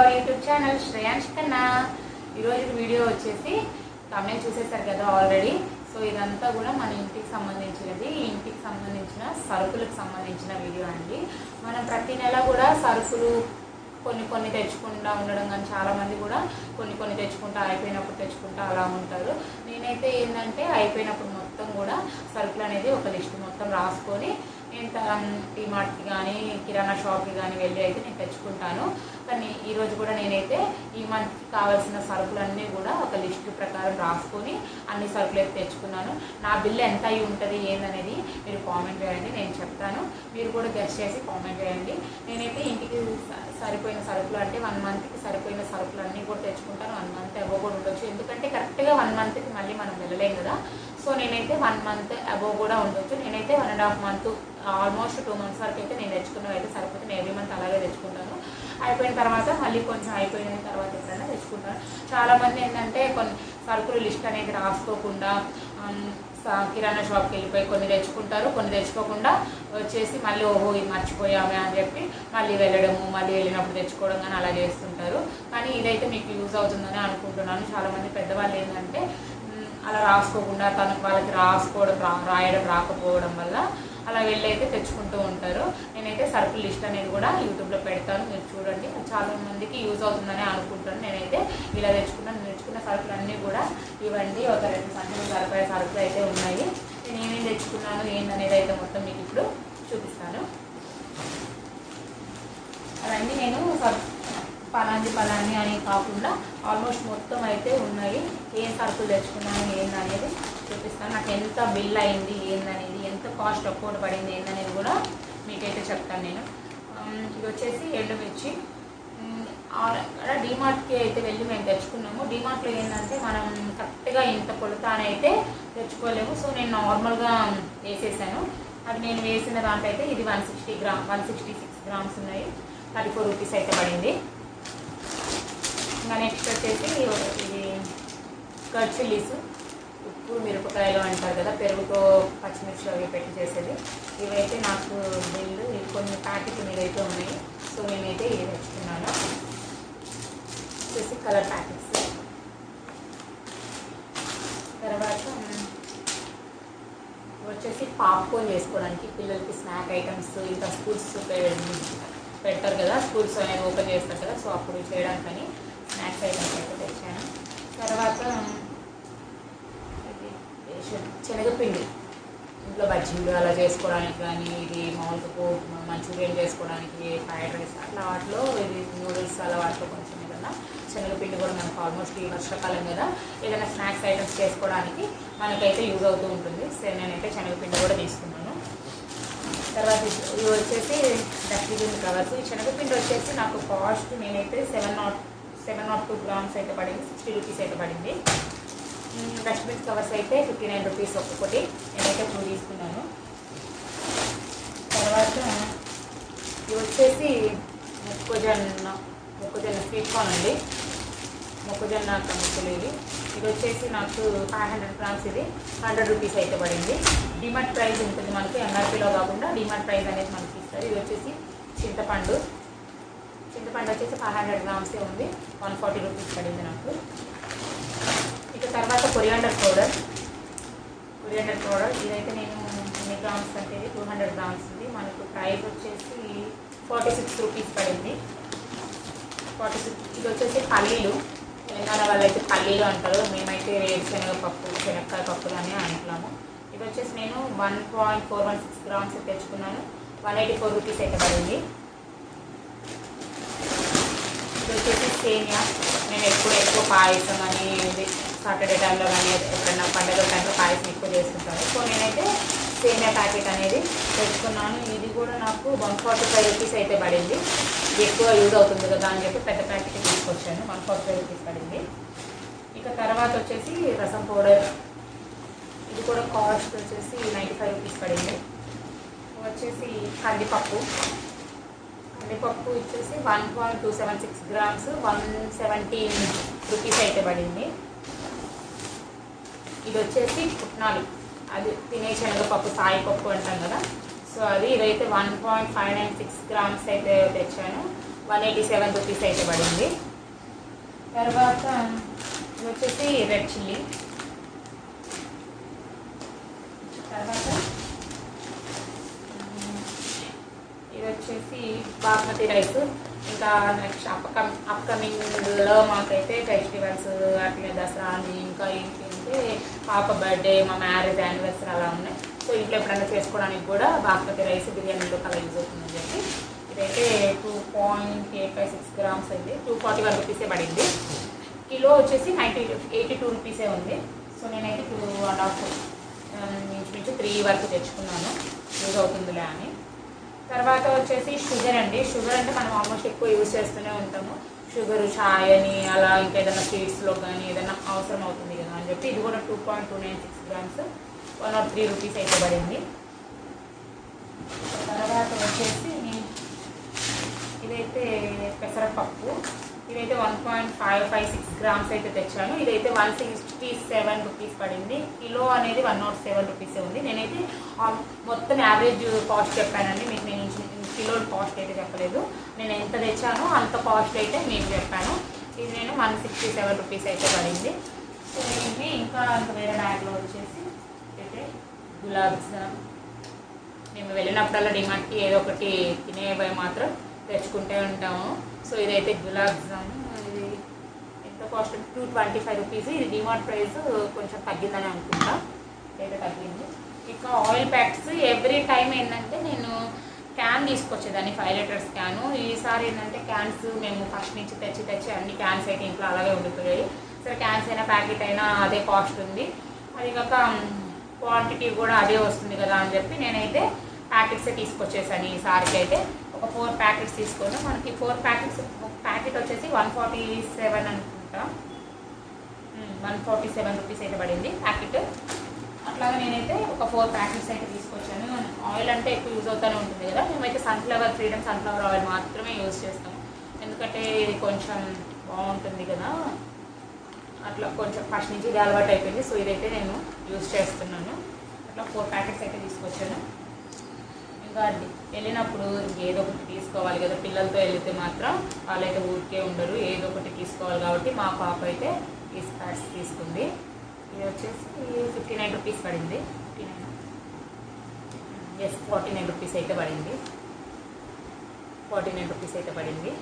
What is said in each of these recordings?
Our YouTube channel Shreyansh కన్నా ఈరోజు video వచ్చేసి తమిళ చూసేసారు కదా ఆల్రెడీ. సో ఇదంతా కూడా మన ఇంటికి సంబంధించినది. ఇంటికి సంబంధించిన సరుకులకు సంబంధించిన వీడియో అండి. మనం ప్రతి నెల కూడా సరుకులు కొన్ని కొన్ని తెచ్చుకుంటా ఉండడం కానీ చాలామంది కూడా కొన్ని కొన్ని తెచ్చుకుంటా అయిపోయినప్పుడు తెచ్చుకుంటా అలా ఉంటారు. నేనైతే ఏంటంటే అయిపోయినప్పుడు మొత్తం కూడా సరుకులు అనేది ఒక లిస్ట్ మొత్తం రాసుకొని నేను టీమార్ట్కి కానీ కిరాణా షాప్కి కానీ వెళ్ళి అయితే నేను తెచ్చుకుంటాను. కానీ ఈరోజు కూడా నేనైతే ఈ మంత్కి కావాల్సిన సరుకులన్నీ కూడా ఒక లిస్ట్ ప్రకారం రాసుకొని అన్ని సరుకులు అయితే తెచ్చుకున్నాను. నా బిల్లు ఎంత అయి ఉంటుంది ఏందనేది మీరు కామెంట్ చేయండి నేను చెప్తాను. మీరు కూడా గెస్ట్ చేసి కామెంట్ చేయండి. నేనైతే ఇంటికి సరిపోయిన సరుకులు అంటే వన్ మంత్కి సరిపోయిన సరుకులు అన్నీ కూడా తెచ్చుకుంటాను. వన్ మంత్ అబోవ్ కూడా ఉండొచ్చు. ఎందుకంటే కరెక్ట్గా వన్ మంత్కి మళ్ళీ మనం వెళ్ళలేం కదా. సో నేనైతే వన్ మంత్ అబోవ్ కూడా ఉండొచ్చు. నేనైతే one and half month almost two months వరకు అయితే నేను తెచ్చుకున్నవి అయితే సరిపోతే ఎవ్రీ మంత్ అలాగే తెచ్చుకుంటాను. అయిపోయిన తర్వాత మళ్ళీ కొంచెం అయిపోయిన తర్వాత ఎప్పుడైనా తెచ్చుకుంటాను. చాలామంది ఏంటంటే కొన్ని సరుకులు లిస్ట్ అనేది రాసుకోకుండా కిరాణా షాప్కి వెళ్ళిపోయి కొన్ని తెచ్చుకుంటారు. కొన్ని తెచ్చుకోకుండా వచ్చేసి మళ్ళీ ఓహో ఇది మర్చిపోయామే అని చెప్పి మళ్ళీ వెళ్ళడము మళ్ళీ వెళ్ళినప్పుడు తెచ్చుకోవడం కానీ అలా చేస్తుంటారు. కానీ ఇదైతే మీకు యూజ్ అవుతుందని అనుకుంటున్నాను. చాలామంది పెద్దవాళ్ళు ఏంటంటే అలా రాసుకోకుండా తనకు వాళ్ళకి రాసుకోవడం రా రాయడం రాకపోవడం వల్ల అలా వెళ్ళి అయితే తెచ్చుకుంటూ ఉంటారు. నేనైతే సరుకుల లిస్ట్ అనేది కూడా యూట్యూబ్లో పెడతాను. మీరు చూడండి. చాలా మందికి యూజ్ అవుతుందని అనుకుంటాను. నేనైతే ఇలా తెచ్చుకున్నాను. తెచ్చుకున్న సరుకులు అన్నీ కూడా ఇవ్వండి. ఒక రెండు సంచులు సరిపోయే సరుకులు అయితే ఉన్నాయి. నేను ఏమేమి తెచ్చుకున్నాను ఏందనేది అయితే మొత్తం మీకు ఇప్పుడు చూపిస్తాను. అవన్నీ నేను సర్- పలాంది పలాంది అని కాకుండా ఆల్మోస్ట్ మొత్తం అయితే ఉన్నాయి. ఏం సరుకులు తెచ్చుకున్నాను ఏందనేది చూపిస్తాను. నాకు ఎంత బిల్ అయింది ఏందనేది ఎంత కాస్ట్ అఫోర్డ్ పడింది ఏందనేది కూడా మీకైతే చెప్తాను నేను. ఇది వచ్చేసి ఎండుమిర్చి. ఉమ్, అక్కడ డీమార్ట్కి అయితే వెళ్ళి మేము తెచ్చుకున్నాము. డీమార్ట్లో ఏంటంటే మనం కరెక్ట్గా ఇంత కొలత అని అయితే తెచ్చుకోలేము. సో నేను నార్మల్గా వేసేసాను. అది నేను వేసిన దాంట్లో అయితే ఇది one sixty gram one sixty six grams ఉన్నాయి. థర్టీ ఫోర్ రూపీస్ అయితే పడింది. ఇంకా నెక్స్ట్ వచ్చేసి ఇది కట్ చిల్లీస్. ఉప్పు మిరపకాయలు అంటారు కదా పెరుగుతో పచ్చిమిర్చి అవి పెట్టి చేసేది. ఇవైతే నాకు బిల్లు కొన్ని ప్యాకెట్ మీదైతే అయితే ఉన్నాయి. సో నేనైతే ఇవి తెచ్చుకున్నాను. వచ్చేసి కలర్ ప్యాకెట్స్. తర్వాత వచ్చేసి పాప్కార్న్ చేసుకోవడానికి పిల్లలకి స్నాక్ ఐటమ్స్ ఇంకా స్కూల్స్ పెట్టారు కదా స్కూల్స్ అనేవి ఓపెన్ చేస్తారు కదా సో అప్పుడు చేయడానికని స్నాక్స్ ఐటమ్స్ అయితే తెచ్చాను. తర్వాత శనగపిండి. ఇంట్లో బజ్జీలు అలా చేసుకోవడానికి కానీ ఇది మామూలుగా మంచూరియన్ చేసుకోవడానికి ఫ్రైడ్ రైస్ అట్లా వాటిలో ఇది నూడిల్స్ అలా వాటిలో కొంచెం ఏదన్నా శనగపిండి కూడా మనకు ఆల్మోస్ట్ ఈ వర్షాకాలం కదా ఏదైనా స్నాక్స్ ఐటమ్స్ చేసుకోవడానికి మనకైతే యూజ్ అవుతూ ఉంటుంది. సరే నేనైతే శనగపిండి కూడా తీసుకున్నాను. తర్వాత ఇది ఇవి వచ్చేసి డస్ట్బిన్ కవర్స్. ఈ శనగపిండి వచ్చేసి నాకు కాస్ట్ నేనైతే seven nought seven nought two grams అయితే పడింది సిక్స్టీ రూపీస్ అయితే పడింది. డస్ట్బిన్ కవర్స్ అయితే ఫిఫ్టీ నైన్ రూపీస్ ఒక్కొక్కటి. నేనైతే టూ తీసుకున్నాను. తర్వాత ఇది వచ్చేసి మొక్కజొన్న మొక్కజొన్న స్వీట్ కార్న్ అండి. మొక్కజొన్న కమ్ముకులు ఇవి. ఇది వచ్చేసి నాకు ఫైవ్ హండ్రెడ్ గ్రామ్స్ ఇది. హండ్రెడ్ రూపీస్ అయితే పడింది. డిమార్ట్ ప్రైస్ ఉంటుంది మనకి ఎంఆర్పీలో కాకుండా డిమార్ట్ ప్రైస్ అనేది మనకి ఇస్తారు. ఇది వచ్చేసి చింతపండు. చింతపండు వచ్చేసి ఫైవ్ హండ్రెడ్ గ్రామ్సే ఉంది. వన్ ఫార్టీ రూపీస్ పడింది నాకు. ఇక తర్వాత కొరియాండర్ పౌడర్. కొరియాండర్ పౌడర్ ఇదైతే నేను ఎన్ని గ్రామ్స్ అంటే టూ హండ్రెడ్ గ్రామ్స్ ఉంది. మనకు ప్రైస్ వచ్చేసి ఫార్టీ సిక్స్ రూపీస్ పడింది. ఫార్టీ సిక్స్ ఇది వచ్చేసి పల్లీలు. తెలంగాణ వాళ్ళైతే పల్లీలు అంటారు. మేమైతే వేరుశనగ పప్పు శనక్కాయ పప్పులు అని అంటున్నాము. ఇది వచ్చేసి నేను one point four one six grams తెచ్చుకున్నాను. వన్ ఎయిటీ ఫోర్ రూపీస్ అయితే పడింది ఇది వచ్చేసి సేమియా. నేను ఎప్పుడు ఎక్కువ పాయసం అని ఇది సాటర్డే టైంలో కానీ ఎప్పుడైనా పండుగ టైంలో పాయసం ఎక్కువ చేస్తుంటాను సో నేనైతే సేమియా ప్యాకెట్ అనేది తెచ్చుకున్నాను. ఇది కూడా నాకు వన్ ఫార్టీ ఫైవ్ రూపీస్ అయితే పడింది. ఇది ఎక్కువ యూజ్ అవుతుంది కదా అని చెప్పి పెద్ద ప్యాకెట్ తీసుకొచ్చాను. వన్ ఫార్టీ ఫైవ్ రూపీస్ పడింది. ఇక తర్వాత వచ్చేసి రసం పౌడర్. ఇది కూడా కాస్ట్ వచ్చేసి నైంటీ ఫైవ్ రూపీస్ పడింది. వచ్చేసి కందిపప్పు. కందిపప్పు వచ్చేసి one point two seven six grams one seventeen rupees అయితే పడింది. ఇది వచ్చేసి పుట్నాలు. అది తినే శనగపప్పు సాయి పప్పు అంటాం కదా. సో అది ఇదైతే one point five nine six grams అయితే తెచ్చాను. వన్ ఎయిటీ సెవెన్ రూపీస్ అయితే పడింది. తర్వాత ఇది వచ్చేసి రెడ్ చిల్లీ తర్వాత ఉమ్, ఇది వచ్చేసి బాస్మతి రైస్ ఇంకా నెక్స్ట్ అప్కమ్ అప్కమింగ్లో మాకైతే ఫెస్టివల్స్ అట్లే దసరా అని ఇంకా ఏంటంటే పాప బర్త్డే మా మ్యారేజ్ యానివర్సరీ అలా ఉన్నాయి. సో ఇంట్లో ఎప్పుడైనా చేసుకోవడానికి కూడా బాస్మతి రైస్ బిర్యానీలో కలర్ యూజ్ అవుతుందని చెప్పి ఇదైతే two point eight five six grams అయింది టూ ఫార్టీ వన్ రూపీసే పడింది. కిలో వచ్చేసి నైంటీ ఎయిటీ టూ రూపీసే ఉంది. సో నేనైతే టూ అండ్ హాఫ్ ఇంచుమించు త్రీ వరకు తెచ్చుకున్నాను. యూజ్ అవుతుందిలే అని. తర్వాత వచ్చేసి షుగర్ అండి. షుగర్ అంటే మనం ఆల్మోస్ట్ ఎక్కువ యూజ్ చేస్తూనే ఉంటాము. షుగర్ ఛాయ్ అని అలా ఇంకా ఏదైనా స్వీట్స్లో కానీ ఏదైనా అవసరం అవుతుంది కదా అని చెప్పి ఇది కూడా two point two nine six grams one or three rupees అయితే పడింది. తర్వాత వచ్చేసి ఇదైతే పెసరపప్పు. ఇదైతే one point five five six grams అయితే తెచ్చాను. ఇదైతే వన్ సిక్స్టీ సెవెన్ రూపీస్ పడింది. కిలో అనేది వన్ నాట్ సెవెన్ రూపీసే ఉంది. నేనైతే మొత్తం యావరేజ్ కాస్ట్ చెప్పానండి. మీకు నేను కిలో కాస్ట్ అయితే చెప్పలేదు. నేను ఎంత తెచ్చానో అంత కాస్ట్ అయితే మీకు చెప్పాను. ఇది నేను వన్ సిక్స్టీ సెవెన్ రూపీస్ అయితే పడింది. సో ఇది ఇంకా ఇంకా వేరే బ్యాగ్లో వచ్చేసి అయితే గులాబ్స్. మేము వెళ్ళినప్పుడల్లా డిమాండ్కి ఏదో ఒకటి తినేవి మాత్రం తెచ్చుకుంటే ఉంటాము. సో ఇదైతే గులాబ్ జామ్ ఇది ఎంత cost? Two twenty five rupees. ఇది డిమార్ట్ ప్రైస్ కొంచెం తగ్గిందని అనుకుంటా. అయితే తగ్గింది. ఇంకా ఆయిల్ ప్యాక్స్. ఎవ్రీ టైం ఏంటంటే నేను క్యాన్ తీసుకొచ్చేదాన్ని ఫైవ్ లీటర్స్ క్యాను ఈసారి ఏంటంటే క్యాన్స్ మేము ఫస్ట్ నుంచి తెచ్చి తెచ్చి అన్ని క్యాన్స్ అయితే ఇంట్లో అలాగే ఉండిపోయాయి. సరే క్యాన్స్ అయినా ప్యాకెట్ అయినా అదే కాస్ట్ ఉంది. అది కాక క్వాంటిటీ కూడా అదే వస్తుంది కదా అని చెప్పి నేనైతే ప్యాకెట్సే తీసుకొచ్చేసాను ఈసారికి అయితే. ఒక ఫోర్ ప్యాకెట్స్ తీసుకొని. మనకి ఫోర్ ప్యాకెట్స్ ఒక ప్యాకెట్ వచ్చేసి వన్ ఫార్టీ సెవెన్ అనుకుంటా. వన్ ఫార్టీ సెవెన్ రూపీస్ అయితే పడింది ప్యాకెట్ అట్లాగా నేనైతే ఒక ఫోర్ ప్యాకెట్స్ అయితే తీసుకొచ్చాను. ఆయిల్ అంటే ఎక్కువ యూజ్ అవుతూనే ఉంటుంది కదా. మేమైతే సన్ఫ్లవర్ ఫ్రీడమ్ సన్ఫ్లవర్ ఆయిల్ మాత్రమే యూజ్ చేస్తాం. ఎందుకంటే ఇది కొంచెం బాగుంటుంది కదా. అట్లా కొంచెం ఫస్ట్ నుంచి ఇది అలవాటు అయిపోయింది. సో ఇదైతే నేను యూజ్ చేస్తున్నాను. అట్లా ఫోర్ ప్యాకెట్స్ అయితే తీసుకొచ్చాను. ఇంకా అది వెళ్ళినప్పుడు ఏదో ఒకటి తీసుకోవాలి కదా. పిల్లలతో వెళ్తే మాత్రం వాళ్ళైతే ఊరికే ఉండరు. ఏదో ఒకటి తీసుకోవాలి కాబట్టి మా పాప అయితే ఈ స్పాట్స్ తీసుకుంది. ఇది వచ్చేసి ఫిఫ్టీ నైన్ రూపీస్ పడింది. Fifty nine is forty nine rupees అయితే పడింది. ఫార్టీ నైన్ రూపీస్ అయితే పడింది.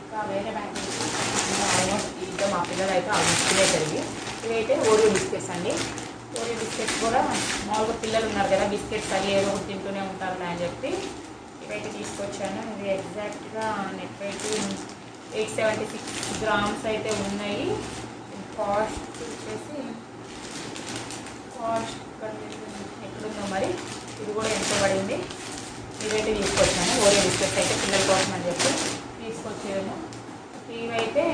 ఇంకా వేరే బ్యాంక్ ఆల్మోస్ట్ ఇంకా మా పిల్లలు అయితే ఆల్మోస్ట్ తినే జరిగి ఇవైతే ఓరియో బిస్కెట్స్ అండి. ఓరియో బిస్కెట్స్ కూడా మామూలుగా పిల్లలు ఉన్నారు కదా బిస్కెట్స్ అది ఏదో ఒకటి తింటూనే ఉంటారు అని చెప్పి ఇవైతే తీసుకొచ్చాను. ఇది ఎగ్జాక్ట్గా net rate eight seventy six grams అయితే ఉన్నాయి. కాస్ట్ వచ్చేసి కాస్ట్ ఎక్కడుందో మరి? ఇది కూడా ఎంత పడింది. ఇదైతే తీసుకొచ్చాను. ఓరియో బిస్కెట్స్ అయితే పిల్లల కోసం అని చెప్పి తీసుకొచ్చాను. ఇవైతే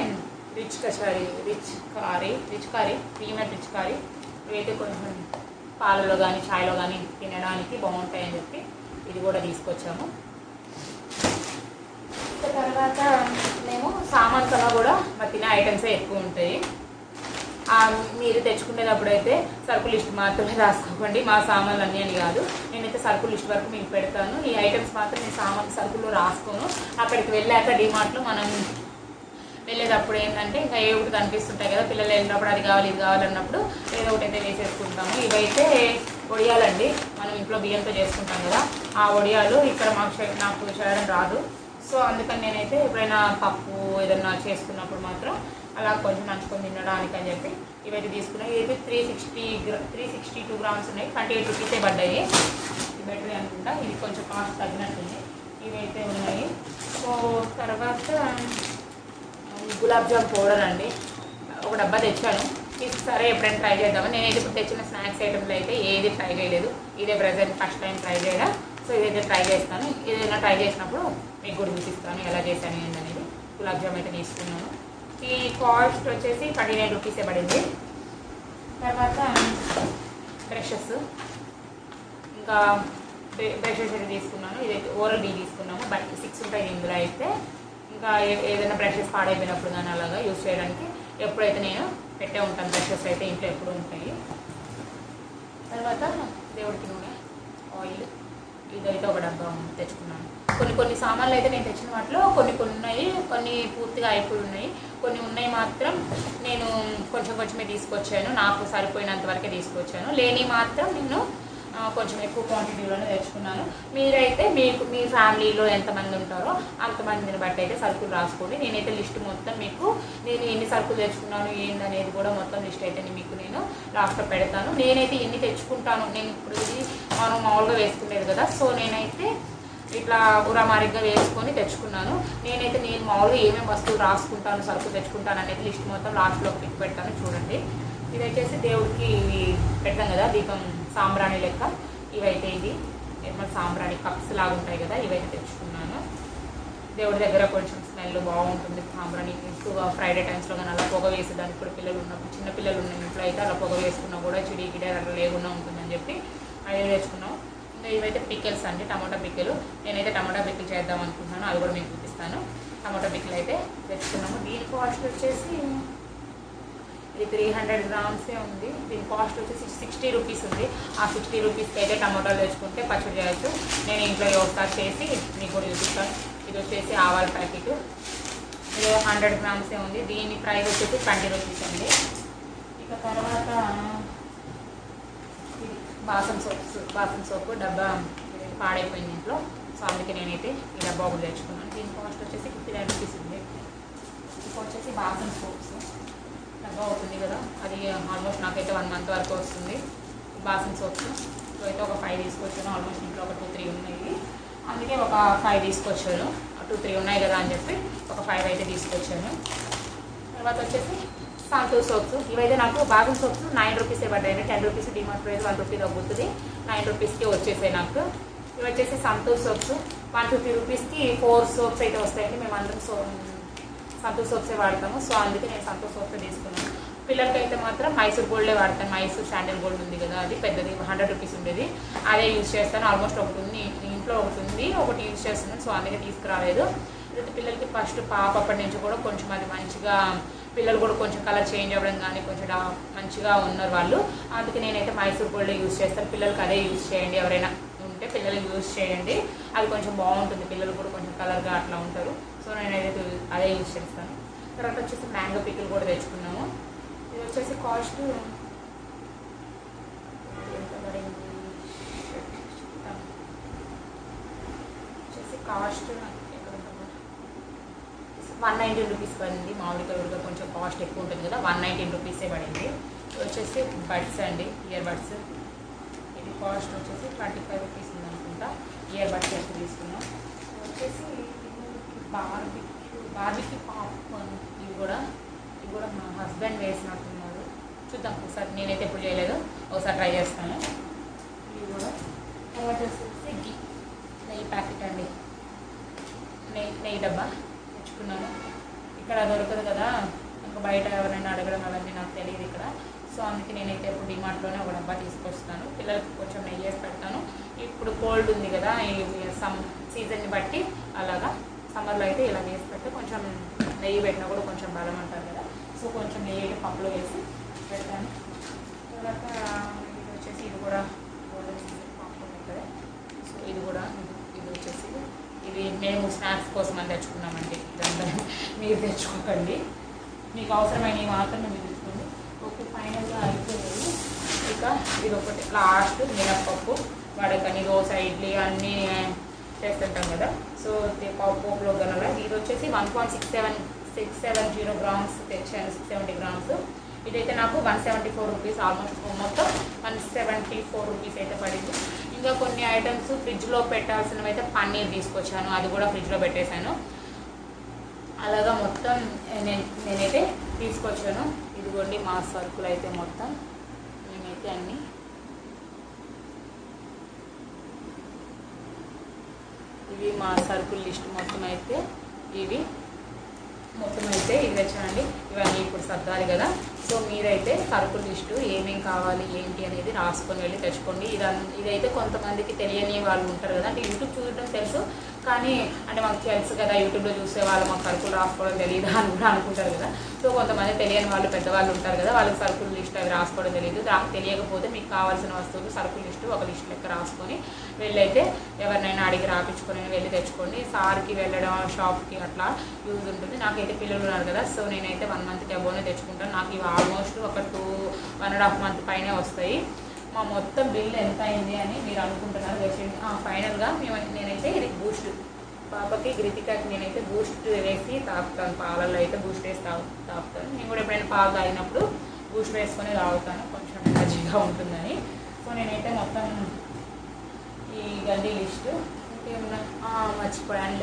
rich Kachari rich khari rich khari peanut rich khari ఇవైతే కొంచెం పాలలో కానీ చాయ్లో కానీ తినడానికి బాగుంటాయని చెప్పి ఇది కూడా తీసుకొచ్చాము. తర్వాత మేము సామాన్ కన్నా కూడా మా తినే ఐటమ్సే ఎక్కువ ఉంటాయి. మీరు తెచ్చుకునేటప్పుడు అయితే సరుకు లిస్ట్ మాత్రమే రాసుకోకండి. మా సామాన్లు అన్నీ అని కాదు. నేనైతే సరుకు లిస్ట్ వరకు మీకు పెడతాను. ఈ ఐటమ్స్ మాత్రం నేను సామాన్ సరుకుల్లో రాసుకోను. అక్కడికి వెళ్ళాక డిమార్ట్లో మనం వెళ్ళేటప్పుడు ఏంటంటే ఇంకా ఏ ఒకటి కనిపిస్తుంటాయి కదా పిల్లలు వెళ్ళినప్పుడు అది కావాలి ఇది కావాలన్నప్పుడు ఏదో ఒకటి అయితే వేసేసుకుంటాము. ఇవైతే వడియాలండి మనం ఇంట్లో బియ్యంతో చేసుకుంటాం కదా. ఆ వడియాలు ఇక్కడ మాకు నాకు చేయడం రాదు. సో అందుకని నేనైతే ఎప్పుడైనా పప్పు ఏదైనా చేసుకున్నప్పుడు మాత్రం అలా కొంచెం నంచుకొని తినడానికి అని చెప్పి ఇవైతే తీసుకున్నాయి. ఇవైతే three sixty three sixty two grams ఉన్నాయి. ట్వంటీ ఎయిట్ రూపీసే పడ్డాయి. ఇది బెటర్ అనుకుంటా. ఇది కొంచెం కాస్ట్ తగ్గినట్టుంది. ఇవైతే ఉన్నాయి. సో తర్వాత గులాబ్ జామ్ పౌడర్ అండి. ఒక డబ్బా తెచ్చాను. ఇది సరే ఎప్పుడైనా ట్రై చేద్దామని నేనైతే ఇప్పుడు తెచ్చిన స్నాక్స్ ఐటమ్లో అయితే ఏది ట్రై చేయలేదు. ఇదే ప్రజెంట్ ఫస్ట్ టైం ట్రై చేయడం? సో ఇదైతే ట్రై చేస్తాను. ఏదైనా ట్రై చేసినప్పుడు మీకు కూడా చూపిస్తాను ఎలా చేశాను ఏంటనేది గులాబ్ జామ్ అయితే తీసుకున్నాను. ఈ కాస్ట్ వచ్చేసి థర్టీ నైన్ రూపీసే పడింది. తర్వాత బ్రషెస్. ఇంకా బ్రషెస్ అయితే తీసుకున్నాను. ఇదైతే ఓరల్ బీ తీసుకున్నాము. బట్ సిక్స్ ఉంటాయి ఇందులో అయితే. ఇంకా ఏదైనా బ్రషెస్ పాడైపోయినప్పుడు కానీ అలాగా యూస్ చేయడానికి ఎప్పుడైతే నేను పెట్టే ఉంటాను బ్రషెస్ అయితే ఇంట్లో ఎప్పుడు ఉంటాయి. తర్వాత దేవుడికి నూనె ఆయిల్. ఇదైతే ఒక డబ్బా తెచ్చుకున్నాను. కొన్ని కొన్ని సామాన్లు అయితే నేను తెచ్చిన వాటిలో కొన్ని కొన్ని ఉన్నాయి కొన్ని పూర్తిగా అయిపోయి ఉన్నాయి. కొన్ని ఉన్నాయి మాత్రం నేను కొంచెం కొంచెమే తీసుకొచ్చాను. నాకు సరిపోయినంత వరకే తీసుకొచ్చాను. లేని మాత్రం నేను కొంచెం ఎక్కువ క్వాంటిటీలోనే తెచ్చుకున్నాను. మీరైతే మీకు మీ ఫ్యామిలీలో ఎంతమంది ఉంటారో అంతమందిని బట్టి అయితే సరుకులు రాసుకోండి. నేనైతే లిస్ట్ మొత్తం మీకు నేను ఎన్ని సరుకులు తెచ్చుకున్నాను ఏందనేది కూడా మొత్తం లిస్ట్ అయితే నేను మీకు నేను లాస్ట్లో పెడతాను. నేనైతే ఎన్ని తెచ్చుకుంటాను నేను ఇప్పుడు ఇది మనం మామూలుగా వేసుకునేది కదా. సో నేనైతే ఇట్లా ఉరామారిగ్గా వేసుకొని తెచ్చుకున్నాను. నేనైతే నేను మామూలుగా ఏమేమి వస్తువులు రాసుకుంటాను సరుకు తెచ్చుకుంటాను అనేది లిస్ట్ మొత్తం లాస్ట్లో పిక్ పెడతాను చూడండి. ఇది వచ్చేసి దేవుడికి ఇవి పెడతాం కదా దీపం సాంబ్రాణి లెక్క. ఇవైతే ఇది. నార్మల్ సాంబ్రాణి కప్స్ లాగా ఉంటాయి కదా ఇవైతే తెచ్చుకున్నాను. దేవుడి దగ్గర కొంచెం స్మెల్ బాగుంటుంది సాంబ్రాణి. ఎక్కువగా ఫ్రైడే టైమ్స్లో కానీ అలా పొగ వేసేదానికి కూడా పిల్లలు ఉన్నప్పుడు చిన్న పిల్లలు ఉన్న ఇంట్లో అయితే అలా పొగ వేసుకున్నా కూడా చిడి గిడి అలా లేకుండా ఉంటుందని చెప్పి అవి తెచ్చుకున్నాం. ఇవైతే పికిల్స్ అండి టమాటా పిక్కలు నేనైతే టమాటా పిక్కలు చేద్దాం అనుకుంటున్నాను అది కూడా మీకు చూపిస్తాను. టమాటా పిక్కలు అయితే తెచ్చుకున్నాము. దీని కాస్ట్ వచ్చేసి ఇది త్రీ హండ్రెడ్ గ్రామ్సే ఉంది. దీని కాస్ట్ వచ్చేసి సిక్స్టీ రూపీస్ ఉంది. ఆ సిక్స్టీ రూపీస్కి అయితే టమాటాలు తెచ్చుకుంటే పచ్చడి చేయొచ్చు. నేను ఇంట్లో ఒకసారి చేసి మీకు కూడా చూపిస్తాను. ఇది వచ్చేసి ఆవాల ప్యాకెట్. ఇది హండ్రెడ్ గ్రామ్సే ఉంది. దీని ప్రైస్ వచ్చేసి ట్వంటీ రూపీస్ అండి. ఇక తర్వాత ఇది బాసం సోప్స్ బాసం సోప్ డబ్బా పాడైపోయింది ఇంట్లో. సో అందుకే నేనైతే ఈ డబ్బా ఒకటి తెచ్చుకున్నాను. దీని కాస్ట్ వచ్చేసి ఫిఫ్టీ నైన్ రూపీస్ ఉంది. ఇది వచ్చేసి బాసం సోప్స్. డబ్బా అవుతుంది కదా. అది ఆల్మోస్ట్ నాకైతే వన్ మంత్ వరకు వస్తుంది. బాసన్ సోప్స్. సో అయితే ఒక ఫైవ్ తీసుకొచ్చాను ఆల్మోస్ట్ ఇంట్లో ఒక టూ త్రీ ఉన్నాయి. అందుకే ఒక ఫైవ్ తీసుకొచ్చాను టూ త్రీ ఉన్నాయి కదా అని చెప్పి ఒక ఫైవ్ అయితే తీసుకొచ్చాను. తర్వాత వచ్చేసి సంతూర్ సోప్స్ ఇవైతే నాకు బాగా సోప్స్. నైన్ రూపీసే పడ్డాయి. Ten rupees DMart price one rupee తగ్గుతుంది. నైన్ రూపీస్కి వచ్చేసాయి నాకు. ఇవి వచ్చేసి సంతూర్ సోప్స్. వన్ ఫిఫ్టీ రూపీస్కి ఫోర్ సోప్స్ అయితే వస్తాయండి. మేము అందరం సో సంతూర్ సోప్సే వాడతాము. సో అందుకే నేను సంతూర్ సోప్స్ తీసుకున్నాను. పిల్లలకి అయితే మాత్రం మైసూర్ గోల్డే వాడతాను. మైసూర్ శాండిల్ గోల్డ్ ఉంది కదా అది పెద్దది. హండ్రెడ్ రూపీస్ ఉండేది. అదే యూజ్ చేస్తాను. ఆల్మోస్ట్ ఒకటి ఉంది. ఇంట్లో ఒకటి ఉంది. ఒకటి యూజ్ చేస్తున్నాను. సో అందుకే తీసుకురాలేదు. అయితే పిల్లలకి ఫస్ట్ పాప అప్పటి నుంచి కూడా కొంచెం అది మంచిగా పిల్లలు కూడా కొంచెం కలర్ చేంజ్ అవ్వడం కానీ కొంచెం డా- మంచిగా ఉన్నారు వాళ్ళు. అందుకే నేనైతే మైసూర్ గోల్డ్ యూస్ చేస్తాను. పిల్లలకి అదే యూజ్ చేయండి ఎవరైనా ఉంటే పిల్లలు యూస్ చేయండి. అది కొంచెం బాగుంటుంది. పిల్లలు కూడా కొంచెం కలర్గా అట్లా ఉంటారు. సో నేనైతే అదే యూజ్ చేస్తాను. తర్వాత వచ్చేసి మ్యాంగో పిక్కులు కూడా తెచ్చుకున్నాము. ఇది వచ్చేసి కాస్ట్ ఎంత వచ్చేసి కాస్ట్ వన్ నైన్టీన్ రూపీస్ పడింది. మామిడికాయ ఉడక కొంచెం కాస్ట్ ఎక్కువ ఉంటుంది కదా వన్ నైన్టీన్ రూపీసే పడింది. వచ్చేసి బడ్స్ అండి ఇయర్ బడ్స్. ఇది కాస్ట్ వచ్చేసి ట్వంటీ ఫైవ్ రూపీస్ ఉంది అనుకుంటా. ఇయర్ బడ్స్ అయితే తీసుకున్నాం. వచ్చేసి బార్బిక్యూ బార్బిక్యూ పాప్కార్న్ ఇవి కూడా ఇవి కూడా మా హస్బెండ్ వేసినట్టున్నారు. చూద్దాం ఒకసారి నేనైతే ఎప్పుడు చేయలేదు ఒకసారి ట్రై చేస్తాను. ఇవి కూడా తర్వాత వచ్చేసి గీ నెయ్యి ప్యాకెట్ అండి. నెయ్యి నెయ్యి డబ్బా. తీసుకున్నాను ఇక్కడ దొరకదు కదా ఇంకా బయట ఎవరైనా అడగడం అవన్నీ నాకు తెలియదు ఇక్కడ. సో అందుకే నేనైతే ఇప్పుడు డిమార్ట్లోనే ఒక డబ్బా తీసుకొస్తాను పిల్లలకి కొంచెం నెయ్యి వేసి పెడతాను. ఇప్పుడు కోల్డ్ ఉంది కదా ఈ సమ్ సీజన్ని బట్టి అలాగా సమ్మర్లో అయితే ఇలా వేసి పెడితే కొంచెం నెయ్యి పెట్టినా కూడా కొంచెం బలం అంటారు కదా. సో కొంచెం నెయ్యి పప్పులో వేసి పెడతాను. తర్వాత వచ్చేసి ఇది కూడా గోల్డెన్ సీజన్ పాప్కార్న్ కదా సో ఇది కూడా ఇది- ఇది వచ్చేసి ఇది మేము స్నాక్స్ కోసం అని తెచ్చుకున్నామండి. ఇదంతా మీరు తెచ్చుకోకండి. మీకు అవసరమైనవి మాత్రం మీరు తెచ్చుకోండి. ఓకే ఫైనల్గా అయిపోయింది ఇక ఇది ఒకటి లాస్ట్ మినప్పప్పు వాడకని దోశ ఇడ్లీ అన్నీ చేస్తుంటాం కదా. సో పప్పు పోపులో గనల ఇది వచ్చేసి one point six seven six seven zero grams తెచ్చాను సిక్స్ సెవెంటీ గ్రామ్స్. ఇదైతే నాకు one seventy four rupees almost మొత్తం వన్ సెవెంటీ ఫోర్ రూపీస్ అయితే పడింది. ఇంకా కొన్ని ఐటమ్స్ ఫ్రిడ్జ్లో పెట్టాల్సినవి అయితే పన్నీర్ తీసుకొచ్చాను. అది కూడా ఫ్రిడ్జ్లో పెట్టేశాను. అలాగా మొత్తం నేను నేనైతే తీసుకొచ్చాను. ఇదిగోండి మా సరుకులు అయితే మొత్తం. నేనైతే అన్నీ ఇవి మా సరుకుల లిస్ట్ మొత్తం అయితే ఇవి. మొత్తం అయితే ఇది తెచ్చానండి ఇవన్నీ ఇప్పుడు సర్దాలి కదా. సో మీరైతే సరుకుల లిస్టు ఏమేమి కావాలి ఏంటి అనేది రాసుకొని వెళ్ళి తెచ్చుకోండి. ఇదన్ ఇదైతే కొంతమందికి తెలియని వాళ్ళు ఉంటారు కదా. అంటే యూట్యూబ్ కానీ అంటే మాకు తెలుసు కదా యూట్యూబ్లో చూసే వాళ్ళు మాకు సరుకులు రాసుకోవడం తెలియదు అని కూడా అనుకుంటారు కదా. సో కొంతమంది తెలియని వాళ్ళు పెద్దవాళ్ళు ఉంటారు కదా వాళ్ళకి సరుకులు లిస్ట్ అవి రాసుకోవడం తెలియదు తెలియకపోతే మీకు కావాల్సిన వస్తువులు సరుకులు లిస్టు ఒక లిస్ట్ లెక్క రాసుకొని వెళ్ళైతే ఎవరినైనా అడిగి రాపించుకొని వెళ్ళి తెచ్చుకోండి. సార్కి వెళ్ళడం షాప్కి అట్లా యూజ్ ఉంటుంది. నాకైతే పిల్లలు ఉన్నారు కదా సో నేనైతే వన్ మంత్కి అబోనే తెచ్చుకుంటాను. నాకు ఇవి ఆల్మోస్ట్ ఒక two one and half month పైనే వస్తాయి. మా మొత్తం బిల్ ఎంత అయింది అని మీరు అనుకుంటున్నారు వేసేయండి ఫైనల్గా మేము నేనైతే ఇది బూస్ట్. పాపకి గృతికాకి నేనైతే బూస్ట్ వేసి తాపుతాను పాలల్లో అయితే బూస్ట్ వేసి తాగు తాపుతాను. నేను కూడా ఎప్పుడైనా పాలు తాగినప్పుడు బూస్ట్ వేసుకొని తాగుతాను కొంచెం ఎనర్జీగా ఉంటుందని. సో నేనైతే మొత్తం ఈ గడ్డి లిస్టు ఇంకేమన్నా? మర్చిపోయాను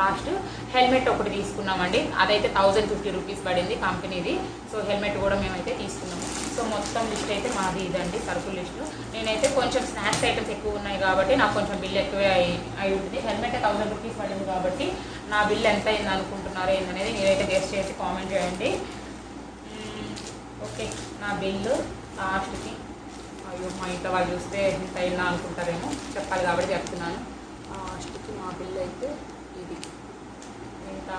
లాస్ట్ హెల్మెట్ ఒకటి తీసుకున్నామండి. అదైతే థౌజండ్ ఫిఫ్టీ రూపీస్ పడింది కంపెనీది. సో హెల్మెట్ కూడా మేమైతే తీసుకున్నాము. సో మొత్తం లిస్ట్ అయితే మాది ఇదండి సరుకుల లిస్టు నేనైతే కొంచెం స్నాక్స్ ఐటమ్స్ ఎక్కువ ఉన్నాయి కాబట్టి నాకు కొంచెం బిల్ ఎక్కువే అయి అయి ఉంటుంది. హెల్మెట్ థౌసండ్ రూపీస్ పడింది కాబట్టి నా బిల్ ఎంత అయింది అనుకుంటున్నారో ఏందనేది మీరైతే గెస్ట్ చేసి కామెంట్ చేయండి. ఓకే నా బిల్లు లాస్ట్కి అయ్యో మా ఇంట్లో వాళ్ళు చూస్తే ఇంత అయినా అనుకుంటారేమో చెప్పాలి కాబట్టి చెప్తున్నాను. లాస్ట్కి మా బిల్ అయితే ఇది. ఎంత?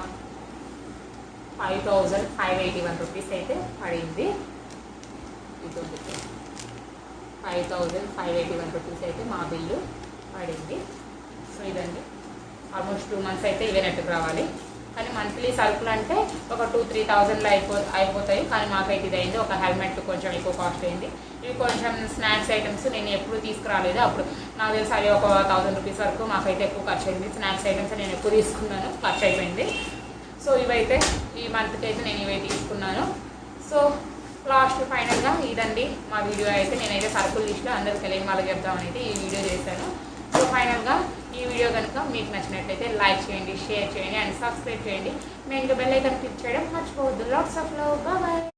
Five thousand five eighty one rupees అయితే పడింది. ఇది five thousand five eighty one rupees అయితే మా బిల్లు పడింది. సో ఇదండి. ఆల్మోస్ట్ టూ మంత్స్ అయితే ఇవే నెట్కి రావాలి. కానీ మంత్లీ సరుకులు అంటే ఒక టూ త్రీ థౌజండ్లో అయిపో అయిపోతాయి. కానీ మాకైతే ఇది అయింది ఒక హెల్మెట్ కొంచెం ఎక్కువ కాస్ట్ అయింది. ఇవి కొంచెం స్నాక్స్ ఐటమ్స్ నేను ఎప్పుడు తీసుకురాలేదు. అప్పుడు నాకు తెలిసి అవి ఒక థౌజండ్ రూపీస్ వరకు మాకైతే ఎక్కువ ఖర్చు అయింది. స్నాక్స్ ఐటమ్స్ నేను ఎక్కువ తీసుకున్నాను. ఖర్చు అయిపోయింది. సో ఇవైతే ఈ మంత్కి అయితే నేను ఇవే తీసుకున్నాను. సో లాస్ట్ ఫైనల్గా ఇదండి మా వీడియో అయితే నేనైతే సరుకుల లిస్ట్లో అందరికి తెలియని వాళ్ళకి చెప్దామని అయితే ఈ వీడియో చేశాను. సో ఫైనల్గా ఈ వీడియో కనుక మీకు నచ్చినట్లయితే లైక్ చేయండి షేర్ చేయండి అండ్ సబ్స్క్రైబ్ చేయండి. మేము ఇంకా బెల్ ఐకన్ క్లిక్ చేయడం మర్చిపోవద్దు. Lots of love